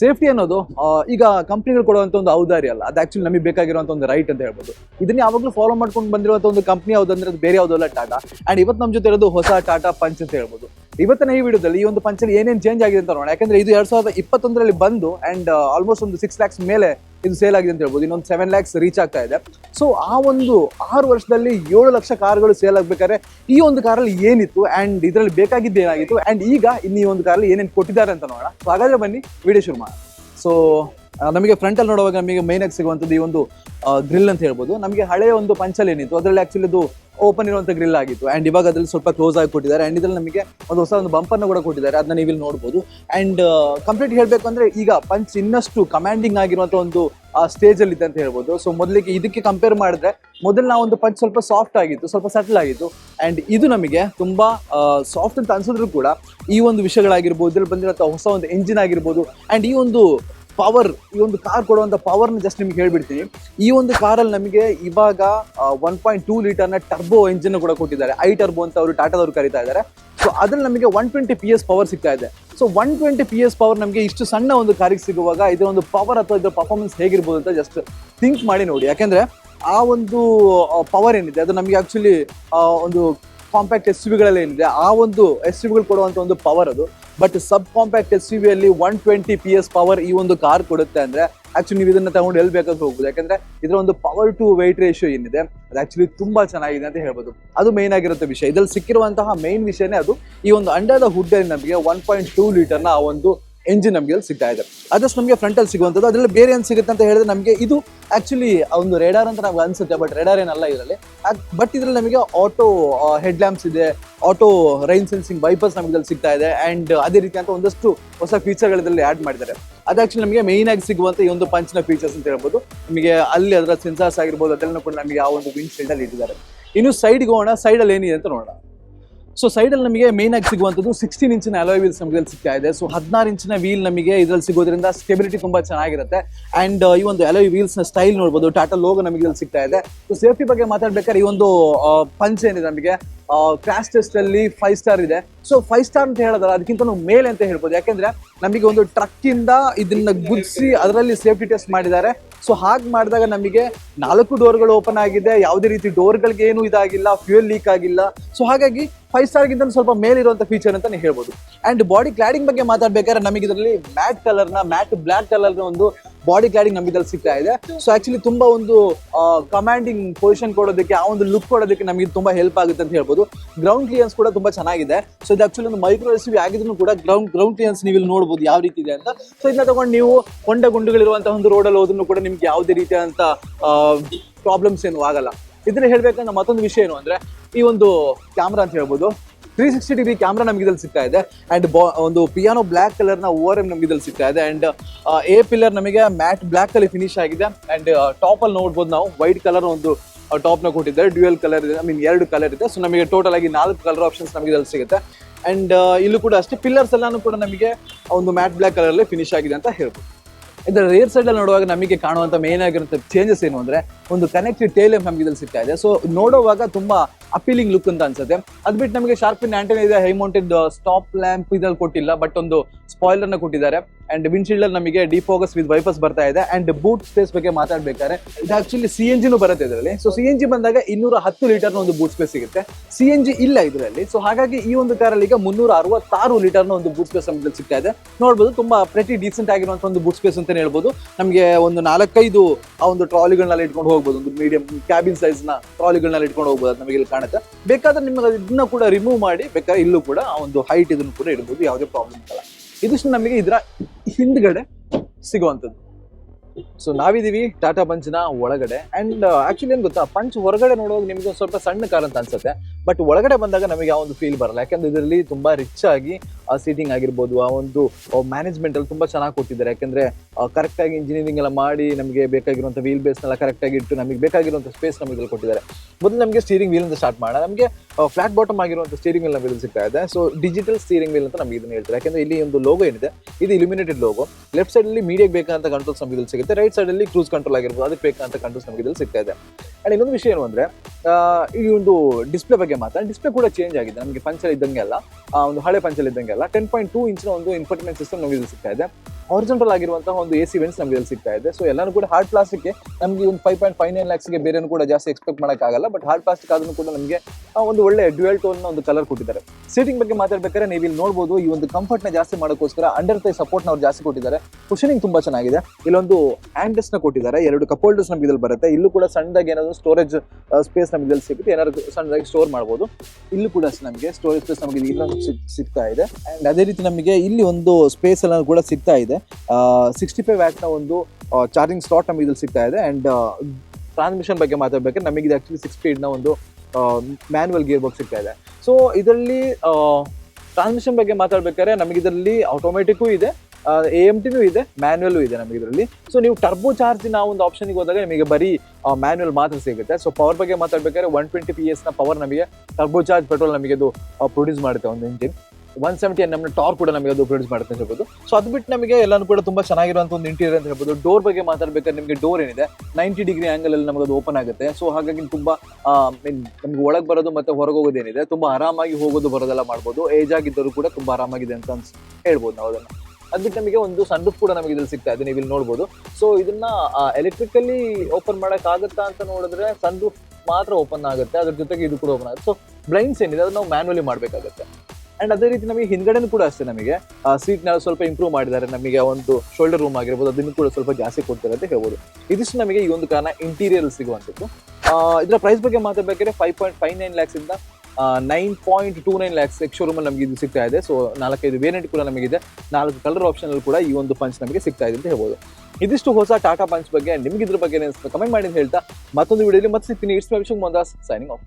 Safety ಅನ್ನೋದು ಈಗ ಕಂಪ್ನಿಗಳು ಕೊಡುವಂತ ಒಂದು ಔದಾರಿ ಅಲ್ಲ. ಅದು ಆಕ್ಚುಲಿ ನಮಗೆ ಬೇಕಾಗಿರುವಂತ ಒಂದು ರೈಟ್ ಅಂತ ಹೇಳ್ಬೋದು. ಇದನ್ನ ಯಾವಾಗಲೂ ಫಾಲೋ ಮಾಡ್ಕೊಂಡು ಬಂದಿರುವಂತ ಒಂದು ಕಂಪ್ನಿ ಯಾವ್ದಂದ್ರೆ ಅದು ಬೇರೆ ಯಾವುದಲ್ಲ ಟಾಟಾ ಅಂಡ್ ಇವತ್ತು ನಮ್ಮ ಜೊತೆ ಇರೋದು ಹೊಸ ಟಾಟಾ ಪಂಚ್ ಅಂತ ಹೇಳ್ಬೋದು. ಇವತ್ತಿನ ಈ ವಿಡಿಯೋದಲ್ಲಿ ಈ ಒಂದು ಪಂಚಲ್ಲಿ ಏನೇನು ಚೇಂಜ್ ಆಗಿದೆ ಅಂತ ನೋಡೋಣ. ಯಾಕಂದ್ರೆ ಇದು ಎರಡ್ ಸಾವಿರದ ಇಪ್ಪತ್ತೊಂದರಲ್ಲಿ ಬಂದು ಅಂಡ್ ಆಲ್ಮೋಸ್ಟ್ ಒಂದು ಸಿಕ್ಸ್ ಲ್ಯಾಕ್ಸ್ ಮೇಲೆ ಇದು ಸೇಲ್ ಆಗಿದೆ ಅಂತ ಹೇಳ್ಬೋದು. ಇನ್ನೊಂದು ಸೆವೆನ್ ಲ್ಯಾಕ್ಸ್ ರೀಚ್ ಆಗ್ತಾ ಇದೆ. ಸೊ ಆ ಒಂದು ಆರು ವರ್ಷದಲ್ಲಿ ಏಳು ಲಕ್ಷ ಕಾರ್ಗಳು ಸೇಲ್ ಆಗ್ಬೇಕಾದ್ರೆ ಈ ಒಂದು ಕಾರಲ್ಲಿ ಏನಿತ್ತು ಅಂಡ್ ಇದರಲ್ಲಿ ಬೇಕಾಗಿದ್ದು ಏನಾಗಿತ್ತು ಅಂಡ್ ಈಗ ಇನ್ನು ಈ ಒಂದು ಕಾರಲ್ಲಿ ಏನೇನು ಕೊಟ್ಟಿದ್ದಾರೆ ಅಂತ ನೋಡೋಣ. ಸೊ ಹಾಗಾದ್ರೆ ಬನ್ನಿ, ವಿಡಿಯೋ ಶುರು ಮಾಡೋಣ. ಸೊ ನಮಗೆ ಫ್ರಂಟಲ್ಲಿ ನೋಡುವಾಗ ನಮಗೆ ಮೈನಾಗಿ ಸಿಗುವಂಥದ್ದು ಈ ಒಂದು ಗ್ರಿಲ್ ಅಂತ ಹೇಳ್ಬೋದು. ನಮಗೆ ಹಳೆಯ ಒಂದು ಪಂಚಲ್ ಏನಿತ್ತು? ಅದರಲ್ಲಿ ಆ್ಯಕ್ಚುಲಿ ಅದು ಓಪನ್ ಇರುವಂತ ಗ್ರಿಲ್ ಆಗಿತ್ತು. ಅಂಡ್ ಇವಾಗ ಅದ್ರಲ್ಲಿ ಸ್ವಲ್ಪ ಕ್ಲೋಸ್ ಆಗಿ ಕೊಟ್ಟಿದ್ದಾರೆ. ಅಂಡ್ ಇದ್ರಲ್ಲಿ ನಮಗೆ ಒಂದು ಹೊಸ ಒಂದು ಬಂಪರ್ನ ಕೂಡ ಕೊಟ್ಟಿದ್ದಾರೆ. ಅದನ್ನ ನೀವು ಇಲ್ಲಿ ನೋಡಬಹುದು ಅಂಡ್ ಕಂಪ್ಲೀಟ್ ಹೇಳಬೇಕು ಅಂದ್ರೆ ಈಗ ಪಂಚ್ ಇನ್ನಷ್ಟು ಕಮಾಂಡಿಂಗ್ ಆಗಿರುವಂತ ಒಂದು ಸ್ಟೇಜ್ ಅಲ್ಲಿ ಇದೆ ಅಂತ ಹೇಳ್ಬೋದು. ಸೊ ಮೊದಲಿಗೆ ಇದಕ್ಕೆ ಕಂಪೇರ್ ಮಾಡಿದ್ರೆ ಮೊದಲು ನಾವು ಒಂದು ಪಂಚ್ ಸ್ವಲ್ಪ ಸಾಫ್ಟ್ ಆಗಿತ್ತು, ಸ್ವಲ್ಪ ಸೆಟಲ್ ಆಗಿತ್ತು. ಅಂಡ್ ಇದು ನಮಗೆ ತುಂಬಾ ಸಾಫ್ಟ್ ಅಂತ ಅನ್ಸಿದ್ರು ಕೂಡ ಈ ಒಂದು ವಿಷಯಗಳಾಗಿರ್ಬೋದು, ಇದ್ರಲ್ಲಿ ಬಂದಿರೋ ಹೊಸ ಒಂದು ಎಂಜಿನ್ ಆಗಿರ್ಬೋದು. ಅಂಡ್ ಈ ಒಂದು ಪವರ್ ಈ ಒಂದು ಕಾರ್ ಕೊಡುವಂತ ಪವರ್ನ ಜಸ್ಟ್ ನಿಮ್ಗೆ ಹೇಳ್ಬಿಡ್ತೀನಿ. ಈ ಒಂದು ಕಾರಲ್ಲಿ ನಮಗೆ ಇವಾಗ ಒನ್ ಪಾಯಿಂಟ್ ಟೂ ಲೀಟರ್ನ ಟರ್ಬೋ ಇಂಜಿನ್ ಕೂಡ ಕೊಟ್ಟಿದ್ದಾರೆ. ಐ ಟರ್ಬೋ ಅಂತ ಅವರು ಟಾಟಾದವರು ಕರೀತಾ ಇದ್ದಾರೆ ಸೊ ಅದ್ರಲ್ಲಿ ನಮಗೆ one twenty P S power ಸಿಗ್ತಾ ಇದೆ. So one twenty P S power ನಮಗೆ ಇಷ್ಟು ಸಣ್ಣ ಒಂದು ಕಾರಿಗೆ ಸಿಗುವಾಗ ಇದರ ಒಂದು ಪವರ್ ಅಥವಾ ಇದರ ಪರ್ಫಾರ್ಮೆನ್ಸ್ ಹೇಗಿರ್ಬೋದು ಅಂತ ಜಸ್ಟ್ ಥಿಂಕ್ ಮಾಡಿ ನೋಡಿ. ಯಾಕೆಂದ್ರೆ, ಆ ಒಂದು ಪವರ್ ಏನಿದೆ, ಅದು ನಮಗೆ ಆಕ್ಚುಲಿ ಒಂದು ಕಾಂಪ್ಯಾಕ್ಟ್ ಎಸ್ಗಳಲ್ಲಿ ಏನಿದೆ, ಆ ಒಂದು ಎಸ್ಗಳು ಕೊಡುವಂತ ಒಂದು ಪವರ್ ಅದು. But sub compact S V ಅಲ್ಲಿ one twenty P S power ಈ ಒಂದು ಕಾರ್ ಕೊಡುತ್ತೆ ಅಂದ್ರೆ ಆಕ್ಚುಲಿ ನೀವು ಇದನ್ನ ತಗೊಂಡು ಎಲ್ಲಿ ಹೋಗ್ಬೋದು. ಯಾಕಂದ್ರೆ ಇದರ ಒಂದು ಪವರ್ ಟು ವೆಯ್ಟ್ ರೇಷಿಯೋ ಏನಿದೆ, ಅದು ಆಕ್ಚುಲಿ ತುಂಬಾ ಚೆನ್ನಾಗಿದೆ ಅಂತ ಹೇಳ್ಬೋದು. ಅದು ಮೇನ್ ಆಗಿರುತ್ತೆ ವಿಷಯ. ಇದ್ರಲ್ಲಿ ಸಿಕ್ಕಿರುವಂತಹ ಮೇನ್ ವಿಷಯನೇ ಅದು. ಈ ಒಂದು ಅಂಡರ್ ದ ಹುಡ್ ಅಲ್ಲಿ ನಮಗೆ ಒನ್ ಪಾಯಿಂಟ್ ಟೂ ಲೀಟರ್ನ ಆ ಒಂದು ಎಂಜಿನ್ ನಮಗೆ ಅಲ್ಲಿ ಸಿಗ್ತಾ ಇದೆ. ಅದಷ್ಟು ನಮಗೆ ಫ್ರಂಟಲ್ಲಿ ಸಿಗುವಂಥದ್ದು. ಅದರಲ್ಲಿ ಬೇರೆ ಏನು ಸಿಗುತ್ತೆ ಅಂತ ಹೇಳಿದ್ರೆ ನಮಗೆ ಇದು ಆಕ್ಚುಲಿ ಒಂದು ರೇಡಾರ್ ಅಂತ ನಮ್ಗೆ ಅನ್ಸುತ್ತೆ ಬಟ್ ರೇಡಾರ್ ಏನಲ್ಲ ಇದರಲ್ಲಿ. ಬಟ್ ಇದರಲ್ಲಿ ನಮಗೆ ಆಟೋ ಹೆಡ್ ಲ್ಯಾಂಪ್ಸ್ ಇದೆ ಆಟೋ ರೈನ್ ಸೆನ್ಸಿಂಗ್ ವೈಪರ್ಸ್ ನಮಗೆ ಇದರಲ್ಲಿ ಸಿಗ್ತಾ ಇದೆ ಆ್ಯಂಡ್ ಅದೇ ರೀತಿ ಅಂತ ಒಂದಷ್ಟು ಹೊಸ ಫೀಚರ್ಗಳು ಇದರಲ್ಲಿ ಆಡ್ ಮಾಡಿದ್ದಾರೆ. ಅದು ಆ್ಯಕ್ಚುಲಿ ನಮಗೆ ಮೇಯ್ನ್ ಆಗಿ ಸಿಗುವಂಥ ಈ ಒಂದು ಪಂಚಿನ ಫೀಚರ್ಸ್ ಅಂತ ಹೇಳ್ಬೋದು. ನಿಮಗೆ ಅಲ್ಲಿ ಅದರ ಸೆನ್ಸಾರ್ಸ್ ಆಗಿರ್ಬೋದು ಅದೆಲ್ಲ ಕೂಡ ನಮಗೆ ಆ ಒಂದು ವಿಂಡ್ ಸೈಡಲ್ಲಿ ಇಟ್ಟಿದ್ದಾರೆ. ಇನ್ನು ಸೈಡ್ಗೆ ಹೋಗೋಣ ಸೈಡಲ್ಲಿ ಏನಿದೆ ಅಂತ ನೋಡೋಣ. ಸೊ ಸೈಡಲ್ಲಿ ನಮಗೆ ಮೇನ್ ಆಗಿ ಸಿಗುವಂಥದ್ದು ಸಿಕ್ಸ್ಟೀನ್ ಇಂಚಿನ ಅಲಾಯ್ ವೀಲ್ಸ್ ನಮಗೆ ಸಿಗ್ತಾ ಇದೆ. ಸೊ ಹದಿನಾರು ಇಂಚಿನ ವೀಲ್ ನಮಗೆ ಇದ್ರಲ್ಲಿ ಸಿಗೋದ್ರಿಂದ ಸ್ಟೆಬಿಲಿಟಿ ತುಂಬಾ ಚೆನ್ನಾಗಿರುತ್ತೆ. ಅಂಡ್ ಈ ಒಂದು ಅಲೋಯ್ ವೀಲ್ಸ್ನ ಸ್ಟೈಲ್ ನೋಡ್ಬೋದು. ಟಾಟಾ ಲೋಗೋ ನಮಗೆ ಇಲ್ಲಿ ಸಿಗ್ತಾ ಇದೆ. ಸೊ ಸೇಫ್ಟಿ ಬಗ್ಗೆ ಮಾತಾಡ್ಬೇಕಾದ್ರೆ ಈ ಒಂದು ಪಂಚ್ ಏನಿದೆ ನಮಗೆ? ಕ್ರಾಶ್ ಟೆಸ್ಟ್ ಅಲ್ಲಿ ಫೈವ್ ಸ್ಟಾರ್ ಇದೆ. ಸೊ ಫೈವ್ ಸ್ಟಾರ್ ಅಂತ ಹೇಳೋದಲ್ಲ ಅದಕ್ಕಿಂತ ಮೇಲೆ ಅಂತ ಹೇಳ್ಬೋದು. ಯಾಕೆಂದ್ರೆ ನಮಗೆ ಒಂದು ಟ್ರಕ್ ಇಂದ ಇದನ್ನ ಗುದ್ಸಿ ಅದರಲ್ಲಿ ಸೇಫ್ಟಿ ಟೆಸ್ಟ್ ಮಾಡಿದ್ದಾರೆ. ಸೊ ಹಾಗೆ ಮಾಡಿದಾಗ ನಮಗೆ ನಾಲ್ಕು ಡೋರ್ಗಳು ಓಪನ್ ಆಗಿದೆ. ಯಾವುದೇ ರೀತಿ ಡೋರ್ಗಳಿಗೆ ಏನು ಇದಾಗಿಲ್ಲ ಫ್ಯೂಯಲ್ ಲೀಕ್ ಆಗಿಲ್ಲ. ಸೊ ಹಾಗಾಗಿ ಫೈವ್ ಸ್ಟಾರ್ಗಿಂತ ಸ್ವಲ್ಪ ಮೇಲಿರುವಂತ ಫೀಚರ್ ಅಂತಾನೆ ಹೇಳ್ಬೋದು. ಅಂಡ್ ಬಾಡಿ ಕ್ಲಾಡಿಂಗ್ ಬಗ್ಗೆ ಮಾತಾಡ್ಬೇಕಾದ್ರೆ ನಮಗೆ ಇದರಲ್ಲಿ ಮ್ಯಾಟ್ ಕಲರ್ನ ಮ್ಯಾಟ್ ಬ್ಲಾಕ್ ಕಲರ್ ಒಂದು ಬಾಡಿ ಕ್ಲಾಡಿಂಗ್ ನಮಗೆ ಇದರಲ್ಲಿ ಸಿಗ್ತಾ ಇದೆ. ಸೊ ಆಕ್ಚುಲಿ ತುಂಬಾ ಒಂದು ಕಮಾಂಡಿಂಗ್ ಪೊಸಿಷನ್ ಕೊಡೋದಕ್ಕೆ, ಆ ಒಂದು ಲುಕ್ ಕೊಡೋದಕ್ಕೆ ನಮಗೆ ತುಂಬಾ ಹೆಲ್ಪ್ ಆಗುತ್ತೆ ಅಂತ ಹೇಳ್ಬೋದು. ಗ್ರೌಂಡ್ ಕ್ಲಿಯನ್ಸ್ ಕೂಡ ತುಂಬಾ ಚೆನ್ನಾಗಿದೆ. ಸೊ ಇದು ಆಕ್ಚುಲಿ ಒಂದು ಮೈಕ್ರೋ ಎಸ್ ವಿ ಆಗಿದ್ರು ಕೂಡ ಗ್ರೌಂಡ್ ಗ್ರೌಂಡ್ ಕ್ಲಿಯನ್ಸ್ ನೀವು ಇಲ್ಲಿ ನೋಡಬಹುದು ಯಾವ ರೀತಿ ಇದೆ ಅಂತ. ಸೊ ಇದನ್ನ ತಗೊಂಡು ನೀವು ಕೊಂಡ ಗುಂಡುಗಳಿರುವಂತಹ ಒಂದು ರೋಡಲ್ಲಿ ಹೋದ್ರೂ ಕೂಡ ನಿಮ್ಗೆ ಯಾವುದೇ ರೀತಿಯಾದಂತ ಪ್ರಾಬ್ಲಮ್ಸ್ ಏನು ಆಗಲ್ಲ. ಇದ್ರೆ ಹೇಳ್ಬೇಕಂದ್ರೆ ಮತ್ತೊಂದು ವಿಷಯ ಏನು ಅಂದ್ರೆ, ಈ ಒಂದು ಕ್ಯಾಮ್ರಾ ಅಂತ ಹೇಳ್ಬೋದು ತ್ರೀ ಸಿಕ್ಸ್ಟಿ ಡಿಗ್ರಿ ಕ್ಯಾಮ್ರಾ ನಮ್ಗೆ ಇದ್ರಲ್ಲಿ ಸಿಗ್ತಾ ಇದೆ. ಅಂಡ್ ಒಂದು ಪಿಯಾನೋ ಬ್ಲಾಕ್ ಕಲರ್ನ ಓವರ್ ಎಂ ನಮ್ಗೆ ಇದ್ರಲ್ಲಿ ಸಿಗ್ತಾ ಇದೆ. ಅಂಡ್ ಎ ಪಿಲ್ಲರ್ ನಮಗೆ ಮ್ಯಾಟ್ ಬ್ಲಾಕ್ ಅಲ್ಲಿ ಫಿನಿಶ್ ಆಗಿದೆ. ಅಂಡ್ ಟಾಪ್ ಅಲ್ಲಿ ನೋಡ್ಬೋದು ನಾವು ವೈಟ್ ಕಲರ್ ಒಂದು ಟಾಪ್ನ ಕೊಟ್ಟಿದ್ದಾರೆ. ಡ್ಯೂಯಲ್ ಕಲರ್ ಇದೆ ಐ ಮೀನ್ ಎರಡು ಕಲರ್ ಇದೆ. ಸೊ ನಮಗೆ ಟೋಟಲ್ ಆಗಿ ನಾಲ್ಕು ಕಲರ್ ಆಪ್ಷನ್ಸ್ ನಮಗೆ ಇದ್ರಲ್ಲಿ ಸಿಗುತ್ತೆ. ಅಂಡ್ ಇಲ್ಲೂ ಕೂಡ ಅಷ್ಟೇ ಪಿಲ್ಲರ್ಸ್ ಎಲ್ಲಾನು ಕೂಡ ನಮಗೆ ಒಂದು ಮ್ಯಾಟ್ ಬ್ಲಾಕ್ ಕಲರ್ ಅಲ್ಲಿ ಫಿನಿಶ್ ಆಗಿದೆ ಅಂತ ಹೇಳ್ಬೋದು. ಇದರ ರೇರ್ ಸೈಡ್ ಅಲ್ಲಿ ನೋಡುವಾಗ ನಮಗೆ ಕಾಣುವಂತ ಮೇನ್ ಆಗಿರುವಂತ ಚೇಂಜಸ್ ಏನು ಅಂದ್ರೆ ಒಂದು ಕನೆಕ್ಟಿವ್ ಟೇಲ್ ನಮ್ಗೆ ಇದ್ರಲ್ಲಿ ಸಿಗ್ತಾ ಇದೆ. ಸೊ ನೋಡುವಾಗ ತುಂಬಾ ಅಪೀಲಿಂಗ್ ಲುಕ್ ಅಂತ ಅನ್ಸುತ್ತೆ. ಅದ್ ಬಿಟ್ಟು ನಮಗೆ ಶಾರ್ಪಿನ್ ಆಂಟೆನಾ ಇದೆ ಹೈ ಮೌಂಟೆಡ್ ಸ್ಟಾಪ್ ಲ್ಯಾಂಪ್ ಇದ್ರಲ್ಲಿ ಕೊಟ್ಟಿಲ್ಲ ಬಟ್ ಒಂದು ಸ್ಪಾಯ್ಲರ್ನ ಕೊಟ್ಟಿದ್ದಾರೆ. ಅಂಡ್ ವಿಂಡ್ಶೀಲ್ಡ್ ಅಲ್ಲಿ ನಮಗೆ ಡಿಫೋಕಸ್ ವಿತ್ ವೈಪರ್ಸ್ ಬರ್ತಾ ಇದೆ ಅಂಡ್ ಬೂಟ್ ಸ್ಪೇಸ್ ಬಗ್ಗೆ ಮಾತಾಡ್ಬೇಕಾದ್ರೆ, ಇದು ಆಕ್ಚುಲಿ ಸಿ ಎನ್ ಜಿನೂ ಬರುತ್ತೆ ಇದರಲ್ಲಿ. ಸೊ ಸಿ ಎನ್ ಜಿ ಬಂದಾಗ ಇನ್ನೂರ ಹತ್ತು ಲೀಟರ್ನ ಒಂದು ಬೂಟ್ ಸ್ಪೇಸ್ ಸಿಗುತ್ತೆ. ಸಿ ಎನ್ ಜಿ ಇಲ್ಲ ಇದರಲ್ಲಿ. ಸೊ ಹಾಗಾಗಿ ಈ ಒಂದು ಕಾರಲ್ಲಿ ಈಗ ಮುನ್ನೂರ ಅರವತ್ತಾರು ಲೀಟರ್ನ ಒಂದು ಬೂಟ್ ಸ್ಪೇಸ್ ನಮ್ಗೆ ಸಿಗ್ತಾ ಇದೆ. ನೋಡ್ಬೋದು, ತುಂಬಾ ಪ್ರತಿ ಡೀಸೆಂಟ್ ಆಗಿರುವಂತ ಒಂದು ಬೂಟ್ ಸ್ಪೇಸ್ ಅಂತ ಹೇಳ್ಬೋದು. ನಮಗೆ ಒಂದು ನಾಲ್ಕೈದು ಆ ಒಂದು ಟ್ರಾಲಿಗಳನ್ನೆಲ್ಲ ಇಟ್ಕೊಂಡು ಹೋಗ್ಬೋದು, ಒಂದು ಮೀಡಿಯಂ ಕ್ಯಾಬಿನ್ ಸೈಜ್ನ ಟ್ರಾಲಿಗಳನ್ನ ಇಟ್ಕೊಂಡು ಹೋಗ್ಬೋದು ನಮಗೆ ಇಲ್ಲಿ ಕಾಣುತ್ತೆ ಬೇಕಾದ್ರೆ ನಿಮಗೆ ಇದನ್ನ ಕೂಡ ರಿಮೂವ್ ಮಾಡಿ ಬೇಕಾದ್ರೆ ಇಲ್ಲೂ ಕೂಡ ಆ ಒಂದು ಹೈಟ್ ಇದನ್ನು ಕೂಡ ಇಡ್ಬೋದು, ಯಾವುದೇ ಪ್ರಾಬ್ಲಮ್ ಇಲ್ಲ. ಇದಿಷ್ಟು ನಮಗೆ ಇದರ ಹಿಂದ್ಗಡೆ ಸಿಗುವಂಥದ್ದು. ಸೊ ನಾವಿದೀವಿ ಟಾಟಾ ಪಂಚ್ನ ಒಳಗಡೆ ಅಂಡ್ ಆಕ್ಚುಲಿ ಏನ್ ಗೊತ್ತಾ, ಪಂಚ್ ಹೊರಗಡೆ ನೋಡುವಾಗ ನಿಮ್ಗೆ ಸ್ವಲ್ಪ ಸಣ್ಣ ಕಾರ್ ಅಂತ ಅನ್ಸುತ್ತೆ ಬಟ್ ಒಳಗಡೆ ಬಂದಾಗ ನಮಗೆ ಆ ಒಂದು ಫೀಲ್ ಬರಲ್ಲ. ಯಾಕಂದ್ರೆ ಇದರಲ್ಲಿ ತುಂಬಾ ರಿಚ್ ಆಗಿ ಸೀಟಿಂಗ್ ಆಗಿರ್ಬೋದು, ಆ ಒಂದು ಮ್ಯಾನೇಜ್ಮೆಂಟ್ ಅಲ್ಲಿ ತುಂಬಾ ಚೆನ್ನಾಗಿ ಕೊಟ್ಟಿದ್ದಾರೆ. ಯಾಕಂದ್ರೆ ಕರೆಕ್ಟ್ ಆಗಿ ಇಂಜಿನಿಯರಿಂಗ್ ಎಲ್ಲ ಮಾಡಿ ನಮಗೆ ಬೇಕಾಗಿರುವಂಥ ವೀಲ್ ಬೇಸ್ನೆಲ್ಲ ಕರೆಕ್ಟ್ ಆಗಿ ಇಟ್ಟು ನಮಗೆ ಬೇಕಾಗಿರುವಂಥ ಸ್ಪೇಸ್ ನಮಗೆ ಕೊಟ್ಟಿದ್ದಾರೆ. ಮೊದಲು ನಮಗೆ ಸ್ಟೀರಿಂಗ್ ವೀಲ್ ಅಂತ ಸ್ಟಾರ್ಟ್ ಮಾಡೋಣ ನಮಗೆ ಫ್ಲಾಟ್ ಬಾಟಮ್ ಆಗಿರುವಂಥ ಸ್ಟೀರಿಂಗ್ ವೀಲ್ ನಮಗೆ ಸಿಗ್ತಾ ಇದೆ. ಸೊ ಡಿಜಿಟಲ್ ಸ್ಟೀರಿಂಗ್ ವೀಲ್ ಅಂತ ನಮಗೆ ಇದನ್ನ ಹೇಳ್ತಾರೆ. ಯಾಕಂದ್ರೆ ಇಲ್ಲಿ ಒಂದು ಲೋಗೋ ಏನಿದೆ, ಇದು ಇಲ್ಯುಮಿನೇಟೆಡ್ ಲೋಗೋ ಲೆಫ್ಟ್ ಸೈಡ್ ಅಲ್ಲಿ ಮೀಡಿಯಾಗೆ ಬೇಕಾದಂತ ಕಂಟ್ರೋಲ್ಸ್ ನಮಗೆ ಸಿಗುತ್ತೆ. ರೈಟ್ ಸೈಡ್ ಅಲ್ಲಿ ಕ್ರೂಸ್ ಕಂಟ್ರೋಲ್ ಆಗಿರ್ಬೋದು, ಅದಕ್ಕೆ ಬೇಕಾದಂತ ಕಂಟ್ರೋಲ್ಸ್ ನಮಗೆ ಇದ್ರಲ್ಲಿ ಸಿಗ್ತಾ ಇದೆ. ಅಂಡ್ ಇನ್ನೊಂದು ವಿಷಯ ಏನು ಅಂದ್ರೆ ಈ ಒಂದು ಡಿಸ್ಪ್ಲೇ ಬಗ್ಗೆ ಮಾತ್ರ ಡಿಸ್ಪ್ಲೇ ಕೂಡ ಚೇಂಜ್ ಆಗಿದೆ. ನಮಗೆ ಪಂಚಲ್ ಇದ್ದಂಗೆ ಅಲ್ಲ. ಒಂದು ಹಳೆ ಪಂಚಲ್ ಇದ್ದಂಗೆ ಅಲ್ಲ. ಟೆನ್ ಪಾಯಿಂಟ್ ಟೂ ಇಂಚಿನ ಒಂದು ಇನ್ಫರ್ಟೈನ್ಮೆಂಟ್ ಸಿಸ್ಟಮ್ ನಮಗೆ ಸಿಗ್ತಾ ಇದೆ. ಹಾರಿಜೆಂಟಲ್ ಆಗಿರುವಂತಹ ಒಂದು ಎ ಸಿ ವೆಂಟ್ಸ್ ನಮಗೆ ಸಿಗ್ತಾ ಇದೆ. ಸೊ ಎಲ್ಲಾನು ಕೂಡ ಹಾರ್ಡ್ ಪ್ಲಾಸ್ಟಿಕ್ ನಮಗೆ ಒಂದು ಫೈವ್ ಪಾಯಿಂಟ್ ಫೈವ್ ನೈನ್ ಲ್ಯಾಕ್ಸ್ಗೆ ಬೇರೆ ಕೂಡ ಜಾಸ್ತಿ ಎಕ್ಸ್ಪೆಕ್ಟ್ ಮಾಡೋಕ್ಕಾಗಲ್ಲ ಬಟ್ ಹಾರ್ಡ್ ಪ್ಲಾಸ್ಟಿಕ್ ಆದ್ರೂ ಕೂಡ ನಮಗೆ ಒಂದು ಒಳ್ಳೆ ಡ್ಯುಯಲ್ ಟೋನ್ ಒಂದು ಕಲರ್ ಕೊಟ್ಟಿದ್ದಾರೆ. ಸೀಟಿಂಗ್ ಬಗ್ಗೆ ಮಾತಾಡ್ಬೇಕಾದ್ರೆ ನೀವು ಇಲ್ಲಿ ನೋಡಬಹುದು ಈ ಒಂದು ಕಂಫರ್ಟ್ನ ಜಾಸ್ತಿ ಮಾಡೋಕ್ಕೋಸ್ಕರ ಅಂಡರ್ ತೈ ಸಪೋರ್ಟ್ ಅವ್ರು ಜಾಸ್ತಿ ಕೊಟ್ಟಿದ್ದಾರೆ. ಕುಷನಿಂಗ್ ತುಂಬಾ ಚೆನ್ನಾಗಿದೆ. ಇಲ್ಲೊಂದು ನ ಕೊಟ್ಟಿದ್ದಾರೆ. ಎರಡು ಕಪ್ ಹೋಲ್ಡರ್ಸ್ ನಮಗೆ ಬರುತ್ತೆ. ಇಲ್ಲೂ ಕೂಡ ಸಣ್ಣದಾಗಿ ಏನಾದ್ರು ಸ್ಟೋರೇಜ್ ಸ್ಪೇಸ್ ನಮಗೆ ಸಿಗುತ್ತೆ. ಏನಾದ್ರು ಸಣ್ಣದಾಗಿ ಸ್ಟೋರ್ ಮಾಡ್ಬೋದು. ಇಲ್ಲೂ ಕೂಡ ನಮಗೆ ಸ್ಟೋರೇಜ್ ಪ್ಲೇಸ್ ನಮಗೆ ಇಲ್ಲಿ ಇಲ್ಲೊಂದು ಸಿಗ್- ಸಿಗ್ತಾ ಇದೆ. ಅಂಡ್ ಅದೇ ರೀತಿ ನಮಗೆ ಇಲ್ಲಿ ಒಂದು ಸ್ಪೇಸ್ ಎಲ್ಲ ಕೂಡ ಸಿಗ್ತಾ ಇದೆ. ಸಿಕ್ಸ್ಟಿ ಫೈವ್ ವ್ಯಾಟ್ನ ಒಂದು ಚಾರ್ಜಿಂಗ್ ಸ್ಲಾಟ್ ನಮಗೆ ಇಲ್ಲಿ ಸಿಗ್ತಾ ಇದೆ. ಅಂಡ್ ಟ್ರಾನ್ಸ್ಮಿಷನ್ ಬಗ್ಗೆ ಮಾತಾಡ್ಬೇಕಾದ್ರೆ ನಮಗೆ ಇದು ಆಕ್ಚುಲಿ ಸಿಕ್ಸ್ ಸ್ಪೀಡ್ನ ಒಂದು ಮ್ಯಾನ್ಯಲ್ ಗೇರ್ ಬಾಕ್ಸ್ ಸಿಗ್ತಾ ಇದೆ. ಸೊ ಇದರಲ್ಲಿ ಟ್ರಾನ್ಸ್ಮಿಷನ್ ಬಗ್ಗೆ ಮಾತಾಡ್ಬೇಕಾದ್ರೆ ನಮಗೆ ಇದರಲ್ಲಿ ಆಟೋಮೆಟಿಕ್ಕು ಇದೆ. ಎ ಎಂ ಟಿನೂ ಇದೆ ಮ್ಯಾನ್ಯಲ್ಲೂ ಇದೆ ನಮಗೆ ಇದರಲ್ಲಿ. ಸೊ ನೀವು ಟರ್ಬೋ ಚಾರ್ಜ್ ನಾವು ಒಂದು ಆಪ್ಷನ್ಗೆ ಹೋದಾಗ ನಿಮಗೆ ಬರೀ ಮ್ಯಾನ್ಯಲ್ ಮಾತ್ರ ಸಿಗುತ್ತೆ. ಸೊ ಪವರ್ ಬಗ್ಗೆ ಮಾತಾಡ್ಬೇಕಾದ್ರೆ ಒನ್ ಟ್ವೆಂಟಿ ಪಿ ಎಸ್ನ ಪವರ್ ನಮಗೆ ಟರ್ಬೋ ಚಾರ್ಜ್ ಪೆಟ್ರೋಲ್ ನಮಗೆ ಅದು ಪ್ರೊಡ್ಯೂಸ್ ಮಾಡುತ್ತೆ ಒಂದು ಇಂಜಿನ್ ಒನ್ ಸೆವೆಂಟಿ ಎನ್ ಎಮ್ನ ಟಾರ್ ಕೂಡ ನಮಗೆ ಅದು ಪ್ರೊಡ್ಯೂಸ್ ಮಾಡುತ್ತೆ ಅಂತ ಹೇಳ್ಬೋದು. ಸೊ ಅದು ಬಿಟ್ಟು ನಮಗೆ ಎಲ್ಲಾನು ಕೂಡ ತುಂಬಾ ಚೆನ್ನಾಗಿರುವಂತ ಒಂದು ಇಂಟೀರಿಯರ್ ಅಂತ ಹೇಳ್ಬೋದು. ಡೋರ್ ಬಗ್ಗೆ ಮಾತಾಡ್ಬೇಕಾದ್ರೆ ನಿಮಗೆ ಡೋರ್ ಏನಿದೆ ನೈಂಟಿ ಡಿಗ್ರಿ ಆಂಗಲ್ ಅಲ್ಲಿ ನಮಗೆ ಅದು ಓಪನ್ ಆಗುತ್ತೆ. ಸೊ ಹಾಗಾಗಿ ತುಂಬಾ ಮೀನ್ ನಮ್ಗೆ ಒಳಗೆ ಬರೋದು ಮತ್ತೆ ಹೊರಗೆ ಹೋಗೋದೇನಿದೆ ತುಂಬಾ ಆರಾಮಾಗಿ ಹೋಗೋದು ಬರೋದೆಲ್ಲ ಮಾಡ್ಬೋದು. ಏಜ್ ಆಗಿದ್ದರೂ ಕೂಡ ತುಂಬಾ ಆರಾಮಾಗಿದೆ ಅಂತ ಅನ್ಸ್, ಹೇಳ್ಬೋದು ನಾವು ಅದನ್ನ. ಅದ್ ಬಿಟ್ಟು ನಮಗೆ ಒಂದು ಸಣ್ಣ ಕೂಡ ನಮಗೆ ಇದ್ರಲ್ಲಿ ಸಿಗ್ತಾ ಇದೆ ನೀವು ಇಲ್ಲಿ ನೋಡ್ಬೋದು. ಸೊ ಇದನ್ನ ಎಲೆಕ್ಟ್ರಿಕಲಿ ಓಪನ್ ಮಾಡಕ್ ಆಗುತ್ತಾ ಅಂತ ನೋಡಿದ್ರೆ ಸಣ್ಣ ಮಾತ್ರ ಓಪನ್ ಆಗುತ್ತೆ, ಅದ್ರ ಜೊತೆಗೆ ಇದು ಕೂಡ ಓಪನ್ ಆಗುತ್ತೆ. ಸೊ ಬ್ಲೈಂಡ್ಸ್ ಏನಿದೆ, ಅದನ್ನ ನಾವು ಮ್ಯಾನ್ಯಲಿ ಮಾಡಬೇಕಾಗುತ್ತೆ. ಅಂಡ್ ಅದೇ ರೀತಿ ನಮಗೆ ಹಿಂದ್ಗಡೆನೂ ಕೂಡ ಅಷ್ಟೇ ನಮಗೆ. ಸೀಟ್ನ ಸ್ವಲ್ಪ ಇಂಪ್ರೂವ್ ಮಾಡಿದ್ದಾರೆ, ನಮಗೆ ಒಂದು ಶೋಲ್ಡರ್ ರೂಮ್ ಆಗಿರ್ಬೋದು, ಅದನ್ನು ಕೂಡ ಸ್ವಲ್ಪ ಜಾಸ್ತಿ ಕೊಡ್ತಾರೆ ಅಂತ ಹೇಳ್ಬೋದು. ಇದಿಷ್ಟು ನಮಗೆ ಈ ಒಂದು ಕಾರಣ ಇಂಟೀರಿಯರ್ ಸಿಗುವಂಥದ್ದು. ಇದರ ಪ್ರೈಸ್ ಬಗ್ಗೆ ಮಾತಾಡಬೇಕಾದ್ರೆ five point five nine lakhs ಇಂದ nine point two nine lakhs ex ನಮಗೆ ಇದು ಸಿಗ್ತಾ ಇದೆ. ಸೊ ನಾಲ್ಕೈದು ವೇರಿಯಂಟ್ ಕೂಡ ನಮಗಿದೆ. ನಾಲ್ಕು ಕಲರ್ ಆಪ್ಷನ್ ಅಲ್ಲಿ ಕೂಡ ಈ ಒಂದು ಪಂಚ್ ನಮಗೆ ಸಿಗ್ತಾ ಇದೆ ಅಂತ ಹೇಳ್ಬೋದು. ಇದಿಷ್ಟು ಹೊಸ ಟಾಟಾ ಪಂಚ್ ಬಗ್ಗೆ, ನಿಮ್ಗೆ ಇದ್ರ ಬಗ್ಗೆ ಕಮೆಂಟ್ ಮಾಡಿ ಅಂತ ಹೇಳ್ತಾ ಮತ್ತೊಂದು ವಿಡಿಯೋಲಿ ಮತ್ತೆ ಸಿಗ್ತೀನಿ. ಇಟ್ಸ್ ಮೈ ವಿಶ್ ಮುಂದಾಸ್ ಸೈನಿಂಗ್ ಆಫ್